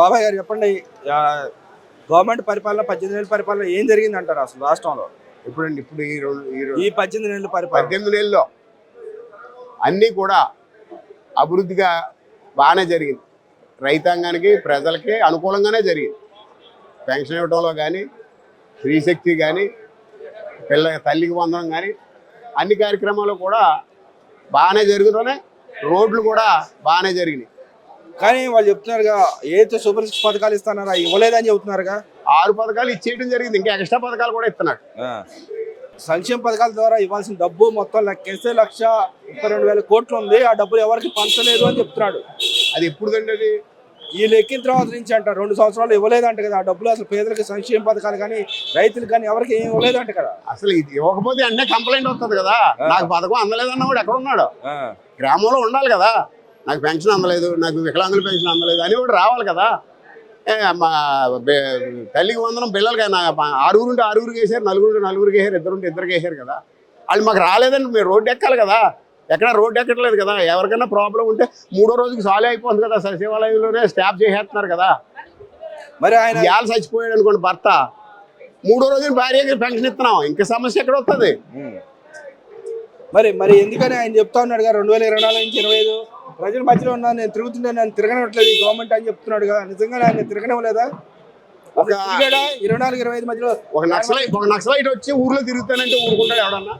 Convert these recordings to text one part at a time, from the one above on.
బాబాయ్ గారు చెప్పండి గవర్నమెంట్ పరిపాలన పద్దెనిమిది నెలల పరిపాలన ఏం జరిగింది అంటారు అసలు రాష్ట్రంలో? ఇప్పుడండి ఇప్పుడు ఈ రెండు ఈ పద్దెనిమిది నెలల పరిపాలన. పద్దెనిమిది నెలల్లో అన్నీ కూడా అభివృద్ధిగా బాగానే జరిగింది. రైతాంగానికి ప్రజలకి అనుకూలంగానే జరిగింది. పెన్షన్ ఇవ్వడంలో కానీ స్త్రీ శక్తి కానీ పిల్ల తల్లికి వందనం కానీ అన్ని కార్యక్రమాలు కూడా బాగానే జరుగుతున్నాయి రోడ్లు కూడా బాగానే జరిగినాయి. కానీ వాళ్ళు చెప్తున్నారుగా ఏదైతే సూపర్ సిక్స్ పథకాలు ఇస్తున్నారో ఇవ్వలేదని చెబుతున్నారుగా ఆరు పథకాలు ఇచ్చేయడం జరిగింది ఇంకా ఎక్స్ట్రా పథకాలు కూడా ఇస్తున్నాడు సంక్షేమ పథకాల ద్వారా ఇవ్వాల్సిన డబ్బు మొత్తం లెక్కేస్తే లక్ష ముప్పై రెండు వేల కోట్లు ఉంది ఆ డబ్బులు ఎవరికి పంచలేదు అని చెప్తున్నాడు. అది ఎప్పుడుదండి అది? వీళ్ళు ఎక్కిన తర్వాత నుంచి అంట రెండు సంవత్సరాలు ఇవ్వలేదంట కదా ఆ డబ్బులు అసలు పేదలకు సంక్షేమ పథకాలు కానీ రైతులకు కానీ ఎవరికి ఏం ఇవ్వలేదంట కదా. అసలు ఇది ఇవ్వకపోతే అన్నీ కంప్లైంట్ వస్తుంది కదా నాకు పథకం అందలేదన్న వాడు ఎక్కడ ఉన్నాడు? గ్రామంలో ఉండాలి కదా. నాకు పెన్షన్ అందలేదు నాకు వికలాంగుల పెన్షన్ అందలేదు అని కూడా రావాలి కదా. మా తల్లికి వందనం పిల్లలకి ఆరుగురు ఉంటే ఆరుగురికి వేసారు నలుగురు నలుగురికి వేసారు ఇద్దరు ఉంటే ఇద్దరికి వేసారు కదా. వాళ్ళు మాకు రాలేదని మీరు రోడ్డు ఎక్కాలి కదా. ఎక్కడ రోడ్డు ఎక్కట్లేదు కదా. ఎవరికైనా ప్రాబ్లం ఉంటే మూడో రోజుకి సాల్వ్ అయిపోతుంది కదా సచివాలయంలోనే స్టాఫ్ చేసేస్తున్నారు కదా. మరి ఆయన ఇవాళ చచ్చిపోయాడు అనుకోండి భర్త. మూడో రోజున భార్యకి పెన్షన్ ఇస్తున్నాం. ఇంకా సమస్య ఎక్కడ వస్తుంది. మరి మరి ఎందుకని ఆయన చెప్తా ఉన్నాడు కదా రెండు వేల ఇరవై నాలుగు నుంచి ఇరవై ఐదు? ప్రజల మధ్యలో ఉన్నా నేను తిరుగుతుంటే నేను తిరగనివ్వట్లేదు ఈ గవర్నమెంట్ అని చెప్తున్నాడు కదా. నిజంగా ఆయన తిరగనివ్వలేదా? ఒక తిరిగాడా ఇరవై నాలుగు ఇరవై ఐదు మధ్యలో ఒక నక్సలైట్ ఒక నక్సలైట్ వచ్చి ఊర్లో తిరుగుతానంటే ఊరుకుంటాడు ఎవడన్నా.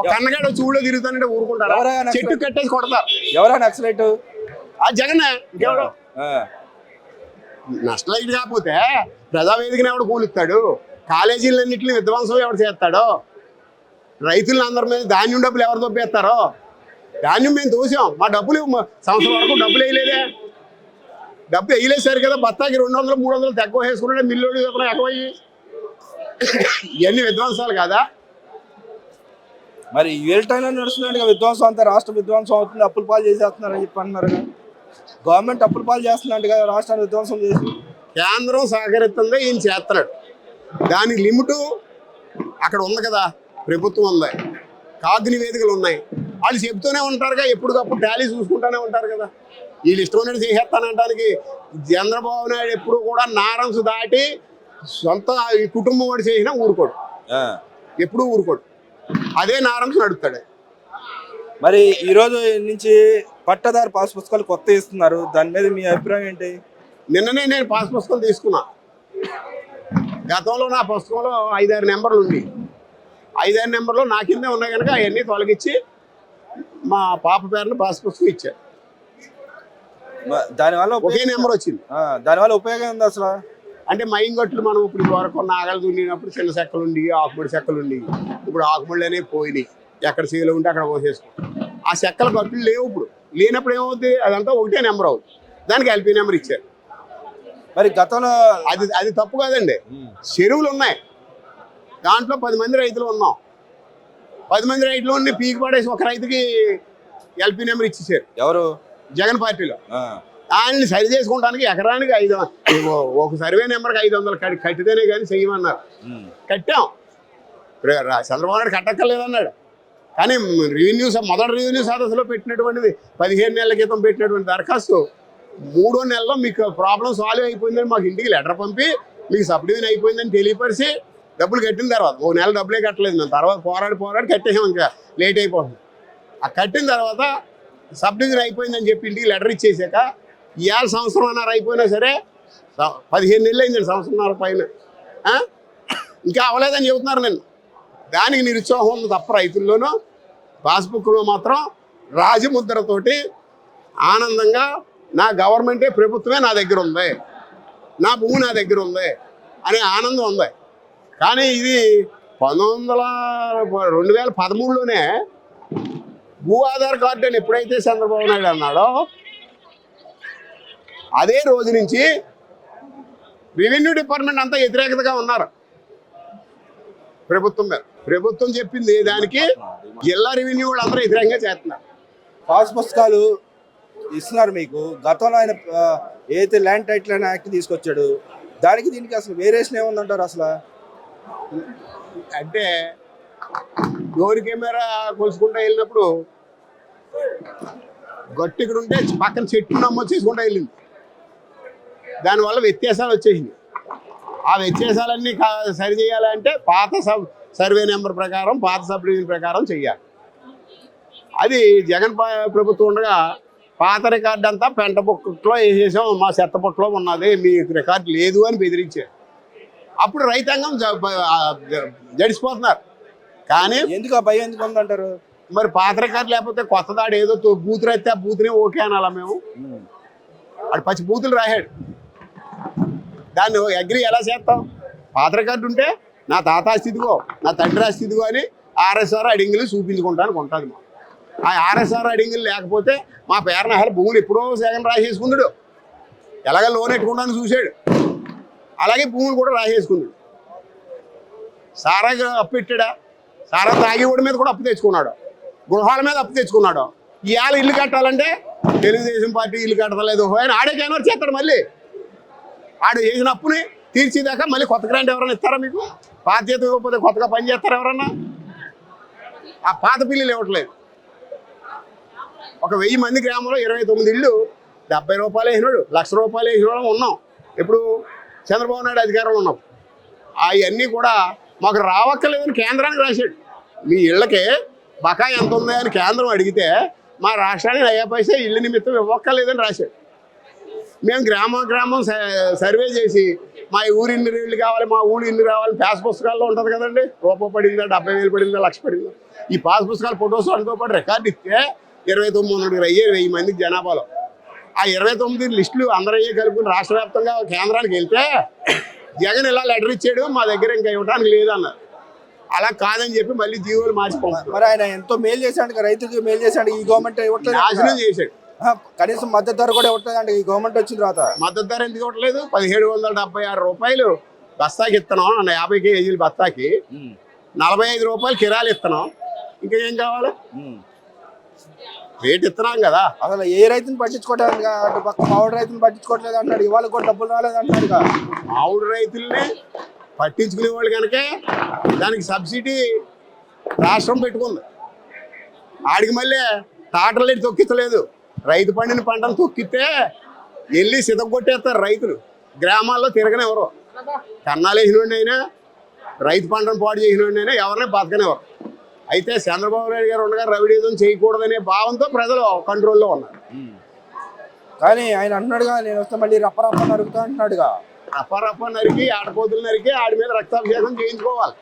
ఒక వచ్చి ఊళ్ళో తిరుగుతానంటే నక్సలైట్? చెట్టు కట్టేసి కొడతారు ఎవరా నక్సలైట్? ఆ జగన్ ఇంకెవడు. నష్టలైట్ కాకపోతే ప్రజావేదికని ఎవడు కూలిస్తాడు? కాలేజీలన్నింటినీ విధ్వంసం ఎవడు చేస్తాడో? రైతులను అందరి మీద ధాన్యం డబ్బులు ఎవరు దొబ్బేస్తారో? ధాన్యం మేము తోసాం. మా డబ్బులు సంవత్సరం వరకు డబ్బులు వేయలేదే. డబ్బు వేయలేదు సరి కదా బత్తాకి రెండు వందలు మూడు వందలు తక్కువ వేసుకుంటే మిల్లు ఎక్కువయ్యి ఇవన్నీ విధ్వంసాలు కదా? మరి టైంలో నడుస్తున్నాడు విధ్వంసం అంతా రాష్ట్ర విధ్వంసం అవుతుంది అప్పుల పాలు చేసేస్తున్నారని చెప్పి అంటున్నారు కదా. గవర్నమెంట్ అప్పుల పాలు చేస్తున్నట్టు కదా రాష్ట్రాన్ని విధ్వంసం చేసి కేంద్రం సహకరిస్తుంది ఈయన చేస్తున్నాడు. దాని లిమిటు అక్కడ ఉంది కదా ప్రభుత్వం ఉంది. కాగ్ నివేదికలు ఉన్నాయి. వాళ్ళు చెప్తూనే ఉంటారుగా ఎప్పటికప్పుడు టాలీ చూసుకుంటూనే ఉంటారు కదా. వీళ్ళు ఇష్టమైనట్టు చేసేస్తానంటానికి చంద్రబాబు నాయుడు ఎప్పుడు కూడా నారంసు దాటి సొంత ఈ కుటుంబం వాడు చేసినా ఊరుకోడు. ఎప్పుడూ ఊరుకోడు. అదే నారంసు నడుపుతాడు. మరి ఈ రోజు నుంచి పట్టదారు పాస్ పుస్తకాలు కొత్త ఇస్తున్నారు దాని మీద మీ అభిప్రాయం ఏంటి? నిన్ననే నేను పాస్ పుస్తకం తీసుకున్నా. గతంలో నా పుస్తకంలో ఐదారు నెంబర్లు ఉంది ఐదారు నెంబర్లు నా కిందే ఉన్నాయి కనుక అవన్నీ తొలగించి మా పాప పేరున పాస్ పుస్తకం ఇచ్చారు దానివల్ల ఒకే నెంబర్ వచ్చింది. దానివల్ల ఉపయోగం ఉంది అసలు? అంటే మైంగొట్లు మనం ఇప్పుడు వరకు నాగలు దున్నినప్పుడు చిన్న చెక్కలు ఉండి ఆకుముడి చెక్కలు ఉండి ఇప్పుడు ఆకుముళ్ళు అనేవి పోయినాయి. ఎక్కడ చేలో ఉంటే అక్కడ పోసేసుకో. ఆ చెక్కల గట్లు లేవు ఇప్పుడు. లేనప్పుడు ఏమవుతుంది అదంతా ఒకటే నెంబర్ అవుతుంది దానికి ఎల్పీ నెంబర్ ఇచ్చారు. మరి గతంలో అది అది తప్పు కాదండి. చెరువులు ఉన్నాయి. దాంట్లో పది మంది రైతులు ఉన్నాం. పది మంది రైతులు ఉండి పీకి పడేసి ఒక రైతుకి ఎల్పీ నెంబర్ ఇచ్చేసారు. ఎవరు? జగన్ పార్టీలో. ఆ, దాన్ని సరి చేసుకోవడానికి ఎకరానికి ఐదు ఒక సర్వే నెంబర్కి ఐదు వందలు కట్టి కట్టితేనే కానీ చెయ్యమన్నారు. కట్టాం. చంద్రబాబు నాయుడు కట్టక్కర్లేదన్నాడు. కానీ రెవెన్యూ మొదటి రెవెన్యూ సదస్సులో పెట్టినటువంటిది పదిహేను నెలల క్రితం పెట్టినటువంటి దరఖాస్తు మూడో నెలలో మీకు ప్రాబ్లం సాల్వ్ అయిపోయిందని మాకు ఇంటికి లెటర్ పంపి మీకు సబ్డివిజన్ అయిపోయిందని తెలియపరిచి డబ్బులు కట్టిన తర్వాత ఓ నెల డబ్బులే కట్టలేదు మేము. తర్వాత పోరాడి పోరాడి కట్టేసాం ఇంకా. లేట్ అయిపోతుంది. ఆ కట్టిన తర్వాత సబ్ డివిజన్ అయిపోయిందని చెప్పి ఇంటికి లెటర్ ఇచ్చేసాక ఇవాళ సంవత్సరంన్నర అయిపోయినా సరే పదిహేను నెలలు అయిందండి సంవత్సరంన్నర పైన. ఇంకా అవ్వలేదని చెబుతున్నారు నేను దానికి నిరుత్సాహం ఉంది తప్ప రైతుల్లోనూ. పాస్బుక్లో మాత్రం రాజముద్రతోటి ఆనందంగా నా గవర్నమెంటే ప్రభుత్వమే నా దగ్గర ఉంది. నా భూమి నా దగ్గర ఉంది అనే ఆనందం ఉంది. కానీ ఇది పంతొమ్మిది వందల రెండు వేల పదమూడులోనే భూ ఆధార్ కార్డు అని ఎప్పుడైతే చంద్రబాబు నాయుడు అన్నాడో అదే రోజు నుంచి రెవెన్యూ డిపార్ట్మెంట్ అంతా వ్యతిరేకతగా ఉన్నారు. ప్రభుత్వం మీద. ప్రభుత్వం చెప్పింది దానికి జిల్లా రెవెన్యూ వాళ్ళు అందరూ వ్యతిరేకంగా చేస్తున్నారు. పాస్ పుస్తకాలు ఇస్తున్నారు మీకు. గతంలో ఆయన ఏదైతే ల్యాండ్ టైటిల్ అనే యాక్ట్ తీసుకొచ్చాడు దానికి దీనికి అసలు వేరియేషన్ ఏముందంటారు అసలు? అంటే డోర్ కెమెరా కొలుసుకుంటా వెళ్ళినప్పుడు గట్టి ఇక్కడ ఉంటే పక్కన చెట్టు నమ్మొచ్చేసుకుంటూ వెళ్ళింది. దానివల్ల వ్యత్యాసాలు వచ్చేసింది ఆ వ్యత్యాసాలన్నీ కా- సరి చేయాలంటే పాత సబ్ సర్వే నెంబర్ ప్రకారం పాత సబ్ డివిజన్ ప్రకారం చెయ్యాలి. అది జగన్ ప్రభుత్వం ఉండగా పాత రికార్డు అంతా పెంట బుక్కలో వేసేసాం మా చెత్త బుక్కలో ఉన్నది మీకు రికార్డు లేదు అని బెదిరించారు. అప్పుడు రైతాంగం జడిసిపోతున్నారు. కానీ ఎందుకు ఆ భయం ఎందుకు ఉందంటారు మరి పాత రికార్డు లేకపోతే కొత్త దాడు ఏదో బూతులు అయితే ఆ బూతునే ఓకే అనాలా మేము? అటు పచ్చి బూతులు రాశాడు. దాన్ని అగ్రి ఎలా చేస్తాం? పాత రికార్డు ఉంటే నా తాత స్థితిగో నా తండ్రి స్థితిగో అని ఆర్ఎస్ఆర్ అడింగులు చూపించుకుంటానికి ఉంటుంది మా ఆ ఆర్ఎస్ఆర్ అడింగులు లేకపోతే మా పేరున భూములు ఎప్పుడో సేగం రాసేసుకున్నాడు. ఎలాగ లోన్ ఎట్టుకుంటాను చూశాడు. అలాగే భూములు కూడా రాసేసుకున్నాడు. సారా అప్పు పెట్టాడా? సారా తాగేవాడి మీద కూడా అప్పు తెచ్చుకున్నాడు. గృహాల మీద అప్పు తెచ్చుకున్నాడు. ఇవాళ ఇల్లు కట్టాలంటే తెలుగుదేశం పార్టీ ఇల్లు కట్టలేదు. ఆయన ఆడే కన్వర్ట్ చేస్తాడు మళ్ళీ. ఆడు చేసిన అప్పుని తీర్చిదాకా మళ్ళీ కొత్త గ్రాంట్ ఎవరైనా ఇస్తారా మీకు? పాత ఇవ్వకపోతే కొత్తగా పని చేస్తారా ఎవరన్నా? ఆ పాత పిల్లలు ఇవ్వట్లేదు. ఒక వెయ్యి మంది గ్రామంలో ఇరవై తొమ్మిది ఇళ్ళు డెబ్బై రూపాయలు వేసినాడు లక్ష రూపాయలు వేసిన ఉన్నాం. ఇప్పుడు చంద్రబాబు నాయుడు అధికారంలో ఉన్నాం. అవన్నీ కూడా మాకు రావక్కలేదని కేంద్రానికి రాశాడు. మీ ఇళ్ళకి బకాయి ఎంత ఉంది అని కేంద్రం అడిగితే మా రాష్ట్రానికి అయ్యే పైసా ఇల్లు నిమిత్తం ఇవ్వక్కర్లేదని రాశాడు. మేము గ్రామం గ్రామం స- సర్వే చేసి మా ఊరు ఇన్ని ఇల్లు కావాలి మా ఊరు ఇన్ని రావాలి పాస్ పుస్తకాల్లో ఉంటుంది కదండి. రూపాయి పడిందా డెబ్బై వేలు పడిందా లక్ష పడిందా? ఈ పాస్ పుస్తకాలు ఫొటోస్ వాటితో పాటు రికార్డు ఇస్తే ఇరవై తొమ్మిది వందల అయ్యే వెయ్యి మందికి జనాభాలో. ఆ ఇరవై తొమ్మిది లిస్టులు అందరూ అయ్యే కలుపుకుని రాష్ట్ర వ్యాప్తంగా కేంద్రానికి వెళ్తే జగన్ ఇలా లెటర్ ఇచ్చాడు మా దగ్గర ఇంకా ఇవ్వడానికి లేదన్నారు అలా కాదని చెప్పి మళ్ళీ జీవోలు మార్చి పంపుతున్నారు మరి ఆయన ఎంతో మేలు చేశాడు రైతులకు మేలు చేశాడు ఈ గవర్నమెంట్ ఇవ్వట్లేదు నాశనం చేశాడు. కనీసం మద్దతు ధర కూడా ఇవ్వట్లేదు అంటే ఈ గవర్నమెంట్ వచ్చిన తర్వాత. మద్దతు ధర ఎందుకు ఇవ్వట్లేదు? పదిహేడు వందల డెబ్బై ఆరు రూపాయలు బస్తాకి ఇస్తున్నాం అన్న యాభై కేజీలు బస్తాకి. నలభై ఐదు రూపాయలు కిరాలు ఇస్తున్నాం. ఇంకా ఏం కావాలి? రేట్ ఇస్తున్నాం కదా. అసలు ఏ రైతుని పట్టించుకోవట్లేదు అటు పక్క మామిడి రైతుని పట్టించుకోవట్లేదు అంటాడు ఇవాళ కూడా డబ్బులు రాలేదు అంటాడు. మామిడి రైతుల్ని పట్టించుకునే వాళ్ళు కనుక దానికి సబ్సిడీ రాష్ట్రం పెట్టుకుంది. ఆడికి మళ్ళీ టాటర్లు తొక్కించలేదు. రైతు పండిన పంటను తొక్కితే వెళ్ళి సితగొట్టేస్తారు రైతులు. గ్రామాల్లో తిరగనివ్వరు. కన్నాలు వేసినోడి అయినా రైతు పంటను పాడు చేసినోడి అయినా ఎవరిని బతకనివ్వరు. అయితే చంద్రబాబు నాయుడు గారు ఉండగా రవిడీజం చేయకూడదనే భావంతో ప్రజలు కంట్రోల్లో ఉన్నారు. కానీ ఆయన అంటున్నాడుగా నేను వస్తే మళ్ళీ రప్ప రప్ప నరుగుతా అంటున్నాడుగా. రప్ప రప్ప నరికి ఆడపోతులు నరికి ఆడి మీద రక్తాభిషేకం చేయించుకోవాలి.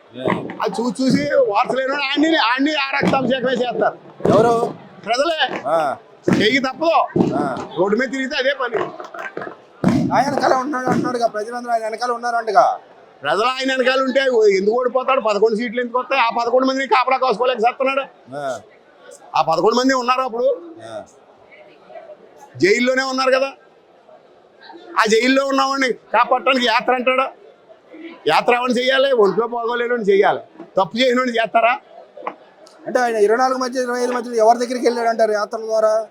అది చూసి చూసి వార్తలేని ఆడిని ఆడిని ఆ రక్తాభిషేకమే చేస్తారు. ఎవరు? ప్రజలే. చెయ్యి తప్పదు. రోడ్డు మీద తిరిగితే అదే పని. ఆయన వెనకాల ఉన్నాడు అంటున్నాడుగా ప్రజలందరూ ఆయన వెనకాల ఉన్నారంటగా. ప్రజలు ఆయన వెనకాల ఉంటే ఎందుకు ఓడిపోతాడు? పదకొండు సీట్లు ఎందుకు వస్తాయి? ఆ పదకొండు మందిని కాపలా కోసుకోలేక చేస్తున్నాడు. ఆ, ఆ పదకొండు మంది ఉన్నారు అప్పుడు? ఆ. జైల్లోనే ఉన్నారు కదా. ఆ జైల్లో ఉన్నవాడిని కాపాడటానికి యాత్ర అంటాడు? యాత్ర ఎవరిని చెయ్యాలి ఒంట్లో పోగోలేని చెయ్యాలి తప్పు చేసినోడిని చేస్తారా? అంటే ఆయన ఇరవై నాలుగు మధ్య ఇరవై ఐదు మధ్య ఎవరి దగ్గరికి వెళ్ళాడు అంటారు? యాత్రల ద్వారా?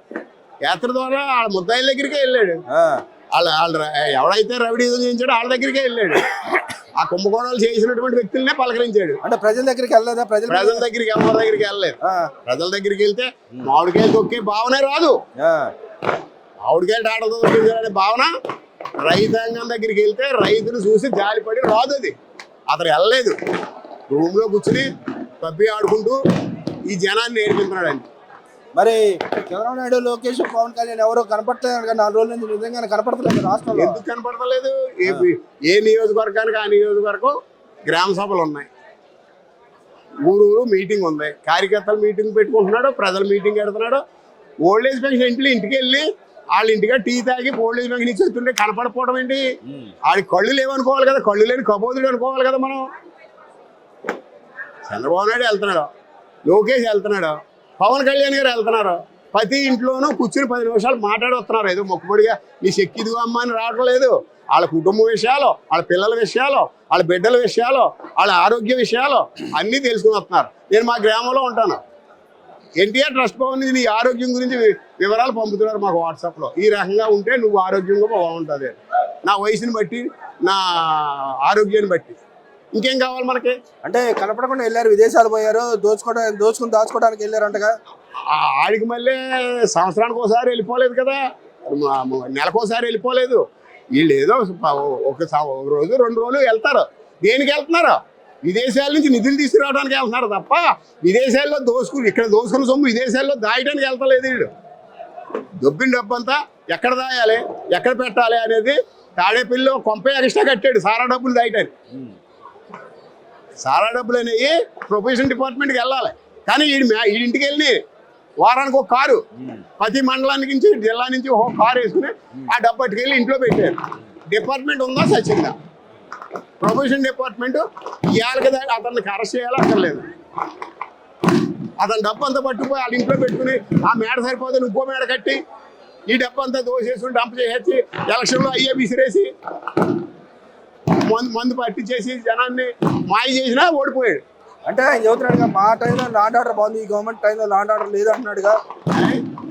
యాత్ర ద్వారా వాళ్ళ ముద్దాయిల దగ్గరికే వెళ్ళాడు. ఆ, వాళ్ళ వాళ్ళ ఎవడైతే రవిడీజం చేయించాడో వాళ్ళ దగ్గరికే వెళ్ళాడు. ఆ కుంభకోణాలు చేసినటువంటి వ్యక్తులనే పలకరించాడు. అంటే ప్రజల దగ్గరికి వెళ్ళలేదా? ప్రజల ప్రజల దగ్గరికి ఎవరి దగ్గరికి వెళ్ళలేదు. ప్రజల దగ్గరికి వెళ్తే మామిడికాయలు తొక్కే భావనే రాదు. మామిడికాయలు ఆటలతో తొక్కించాలనే భావన రైతాంగం దగ్గరికి వెళ్తే రైతును చూసి జాలిపడి రాదు అది. అతను వెళ్ళలేదు. రూమ్లో కూర్చుని పబ్బి ఆడుకుంటూ ఈ జనాన్ని నేర్పించున్నాడండి మరి చంద్రబాబు నాయుడు లోకేష్ పవన్ కళ్యాణ్ ఎవరో కనపడలేదు కదా నాలుగు రోజుల నుంచి నిజంగానే కనపడతలేదు రాష్ట్రంలో. ఎందుకు కనపడతలేదు? ఏ ఏ నియోజకవర్గానికి ఆ నియోజకవర్గం గ్రామ సభలు ఉన్నాయి. ఊరు ఊరు మీటింగ్ ఉంది. కార్యకర్తలు మీటింగ్ పెట్టుకుంటున్నాడు ప్రజలు మీటింగ్ పెడుతున్నాడు. ఓల్డ్ ఏజ్ పెన్షన్ ఇంట్లో ఇంటికి వెళ్ళి వాళ్ళ ఇంటిగా టీ తాగి ఓల్డ్ ఏజ్ పెన్షన్ ఇచ్చి వస్తుంటే కనపడపోవడం ఏంటి? ఆడి కళ్ళు లేవనుకోవాలి కదా కళ్ళు లేని కబోదుడు అనుకోవాలి కదా మనం. చంద్రబాబు నాయుడు వెళ్తున్నాడు. లోకేష్ వెళ్తున్నాడు. పవన్ కళ్యాణ్ గారు వెళ్తున్నారు. ప్రతి ఇంట్లోనూ కూర్చుని పది నిమిషాలు మాట్లాడి వస్తున్నారు ఏదో మొక్కుబడిగా నీ శక్తిదిగో అమ్మ అని రావడం లేదు. వాళ్ళ కుటుంబ విషయాలు వాళ్ళ పిల్లల విషయాలు వాళ్ళ బిడ్డల విషయాలు వాళ్ళ ఆరోగ్య విషయాలు అన్నీ తెలుసుకుని వస్తున్నారు. నేను మా గ్రామంలో ఉంటాను. ఎన్టీఆర్ ట్రస్ట్ భవన్ నీ ఆరోగ్యం గురించి వివరాలు పంపుతున్నారు మాకు వాట్సాప్లో. ఈ రకంగా ఉంటే నువ్వు ఆరోగ్యంగా బాగుంటుంది. నా వయసుని బట్టి నా ఆరోగ్యాన్ని బట్టి. ఇంకేం కావాలి మనకి? అంటే కనపడకుండా వెళ్ళారు విదేశాలు పోయారు దోచుకోవడం దోచుకుని దాచుకోవడానికి వెళ్ళారంటగా ఆడికి మళ్ళీ సంవత్సరానికి ఒకసారి వెళ్ళిపోలేదు కదా. నెలకోసారి వెళ్ళిపోలేదు. వీళ్ళు ఏదో ఒక రోజు రెండు రోజులు వెళ్తారు. దేనికి వెళ్తున్నారు? విదేశాల నుంచి నిధులు తీసుకురావడానికి వెళ్తున్నారు తప్ప విదేశాల్లో దోసుకుని ఇక్కడ దోసుకున్న సొమ్ము విదేశాల్లో దాయడానికి వెళ్తలేదు వీళ్ళు. దొబ్బిన డబ్బు అంతా ఎక్కడ దాయాలి ఎక్కడ పెట్టాలి అనేది తాడేపల్లిలో కొంప ఎక్స్ట్రా కట్టాడు సారా డబ్బులు దాయటానికి. చాలా డబ్బులు అనేవి ప్రొఫెషన్ డిపార్ట్మెంట్కి వెళ్ళాలి. కానీ ఈ ఈ ఇంటికి వెళ్ళి వారానికి ఒక కారు ప్రతి మండలానికి నుంచి జిల్లా నుంచి ఒక కారు వేసుకుని ఆ డబ్బు పట్టుకెళ్ళి ఇంట్లో పెట్టారు. డిపార్ట్మెంట్ ఉందా సచ్చిందా? ప్రొఫెషన్ డిపార్ట్మెంట్ ఇవాళ కదా అతన్ని అరెస్ట్ చేయాలి అక్కర్లేదు. అతని డబ్బు అంతా పట్టుకుపోయి వాళ్ళ ఇంట్లో పెట్టుకుని ఆ మేడ సరిపోతే ఇంకో మేడ కట్టి ఈ డబ్బు అంతా దోసేసుకుని డంప్ చేసేసి ఎలక్షన్లో అయ్యే విసిరేసి మందు మందు పట్టించేసి జనాన్ని మాయ చేసినా ఓడిపోయాడు. అంటే ఆయన చెబుతున్నాడుగా మా టైంలో లాండ్ ఆర్డర్ బాగుంది ఈ గవర్నమెంట్ టైంలో లాండ్ ఆర్డర్ లేదు అంటున్నాడుగా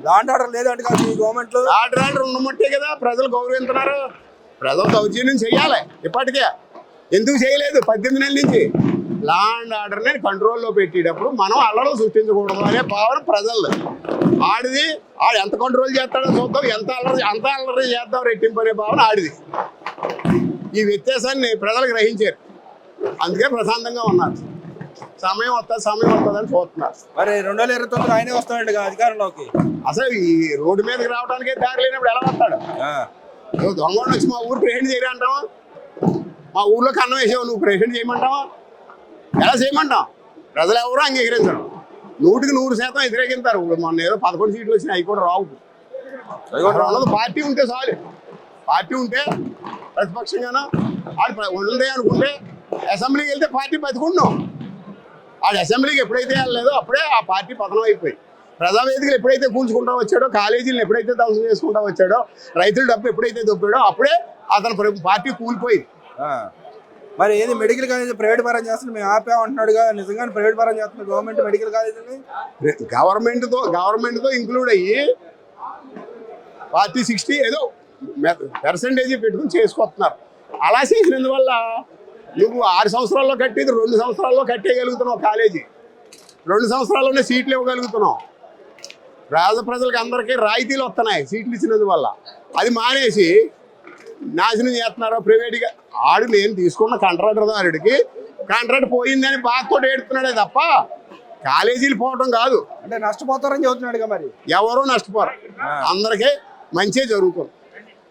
లాండ్ ఆర్డర్ లేదంట కదా ఈ గవర్నమెంట్లో. ఆర్డర్ ఆర్డర్ ఉన్నమట్టే కదా ప్రజలు గౌరవిస్తున్నారు. ప్రజలు దౌర్జన్యం చెయ్యాలి ఇప్పటికే. ఎందుకు చేయలేదు? పద్దెనిమిది నెలల నుంచి. లా అండ్ ఆర్డర్ని కంట్రోల్లో పెట్టేటప్పుడు మనం అల్లడం సృష్టించకూడదు అనే భావన ప్రజలు ఆడిది ఆడు ఎంత కంట్రోల్ చేస్తాడో చూద్దాం ఎంత అల్లరి ఎంత అల్లరి చేద్దాం రెట్టింపు అనే భావన ఆడిది. ఈ వ్యత్యాసాన్ని ప్రజలు గ్రహించారు. అందుకే ప్రశాంతంగా ఉన్నారు. సమయం వస్తుంది సమయం వస్తుందని చూస్తున్నారు. మరి రెండు వేల ఇరవై తొమ్మిది ఆయనే వస్తాడంట అధికారంలోకి? అసలు ఈ రోడ్డు మీదకి రావడానికే దారి లేనప్పుడు ఎలా వస్తాడు? ఆ. నువ్వు దొంగ వచ్చి మా ఊరు ప్రెసిడెంట్ చేయరా అంటావా మా ఊర్లో కన్నం వేసావు నువ్వు ప్రెసిడెంట్ చేయమంటావా? ఎలా చేయమంటావు? ప్రజలు ఎవరు అంగీకరించరు. నూటికి నూరు శాతం వ్యతిరేకిస్తారు. మొన్న ఏదో పదకొండు సీట్లు వచ్చినాయి అవి కూడా రావు. పార్టీ ఉంటే చాలు. పార్టీ ఉంటే ప్రతిపక్షంగానో ఆడు ఉంది అనుకుంటే అసెంబ్లీకి వెళ్తే పార్టీ బతుకుంటున్నాం. ఆడు అసెంబ్లీకి ఎప్పుడైతే వెళ్ళలేదో అప్పుడే ఆ పార్టీ పతనం అయిపోయి. ప్రజావేదికలు ఎప్పుడైతే కూల్చుకుంటా వచ్చాడో కాలేజీలను ఎప్పుడైతే ధ్వంసం చేసుకుంటా వచ్చాడో రైతుల డబ్బు ఎప్పుడైతే దొబ్బాడో అప్పుడే అతను ప్ర- పార్టీ కూలిపోయింది. మరి ఏది మెడికల్ కాలేజ్ ప్రైవేట్ పరం చేస్తున్నా మేము ఆపామంటున్నాడుగా నిజంగానే ప్రైవేట్ పరం చేస్తున్నారు గవర్నమెంట్ మెడికల్ కాలేజీని? గవర్నమెంట్తో గవర్నమెంట్తో ఇంక్లూడ్ అయ్యి ఫార్టీ సిక్స్టీ ఏదో పర్సంటేజ్ పెట్టుకుని చేసుకొస్తున్నారు. అలా చేసినందువల్ల నువ్వు ఆరు సంవత్సరాల్లో కట్టేది రెండు సంవత్సరాల్లో కట్టేయగలుగుతున్నావు కాలేజీ. రెండు సంవత్సరాల్లోనే సీట్లు ఇవ్వగలుగుతున్నావు. రాజ ప్రజలకు అందరికీ రాయితీలు వస్తున్నాయి సీట్లు ఇచ్చినందువల్ల. అది మానేసి నాశనం చేస్తున్నారు ప్రైవేట్గా? ఆడు నేను తీసుకున్న కాంట్రాక్టర్దారుడికి కాంట్రాక్ట్ పోయిందని బాధతో ఏడుతున్నాడే తప్ప కాలేజీలు పోవటం కాదు. అంటే నష్టపోతారని చెబుతున్నాడుగా మరి. ఎవరూ నష్టపోరు. అందరికీ మంచి జరుగుతుంది.